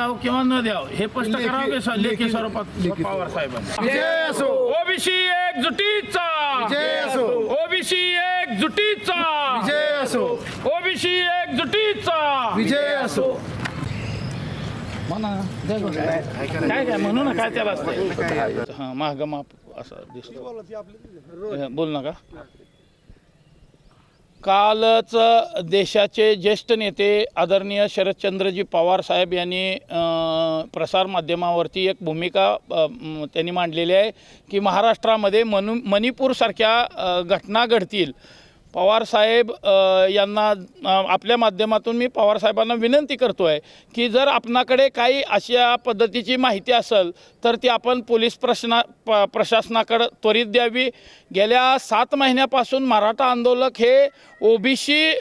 द्यावं किंवा न द्यावं हे स्पष्ट करावं की स- लेखी स्वरूपात पवार साहेबांनी? विजय असो. ओबीसी एकजुटीचा. विजय असो. ओबीसी एकजुटीचा. विजय असो. ओबीसी एकजुटीचा. विजय असो. म्हणा काय काय म्हणू ना काय त्याला असतं हां महाग माप असं दिसतो. बोल नका कालच देशाचे ज्येष्ठ नेते आदरणीय शरदचंद्रजी पवार साहेब यांनी प्रसारमाध्यमावरती एक भूमिका त्यांनी मांडलेली आहे की महाराष्ट्रामध्ये मनु मणिपूरसारख्या घटना घडतील. पवार साहेब यांना आपल्या माध्यमातून मी पवार साहेबांना विनंती करतो आहे की जर आपणाकडे काही अशा पद्धतीची माहिती असेल तर ती आपण पोलीस प्रश्ना प प्रशासनाकडं त्वरित द्यावी. गेल्या सात महिन्यापासून मराठा आंदोलक हे ओबीसी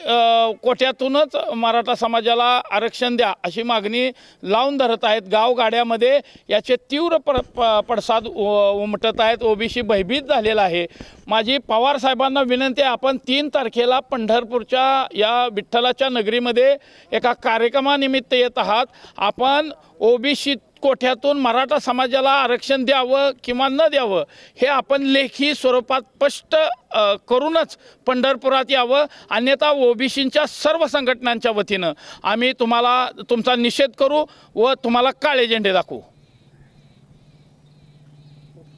कोट्यातूनच मराठा समाजाला आरक्षण द्या अशी मागणी लावून धरत आहेत. गावगाड्यामध्ये याचे तीव्र प्र प- पडसाद उ- उमटत आहेत. ओबीसी भयभीत झालेला आहे. माझी पवार साहेबांना विनंती आहे आपण तीन तारखेला पंढरपूरच्या या विठ्ठलाच्या नगरीमध्ये एका कार्यक्रमानिमित्त येत आहात. आपण ओबीसी कोठ्यातून मराठा समाजाला आरक्षण द्यावं किंवा न द्यावं हे आपण लेखी स्वरूपात स्पष्ट करूनच पंढरपुरात यावं. अन्यथा ओबीसींच्या सर्व संघटनांच्या वतीनं आम्ही तुम्हाला तुमचा निषेध करू व तुम्हाला काळे झेंडे दाखवू.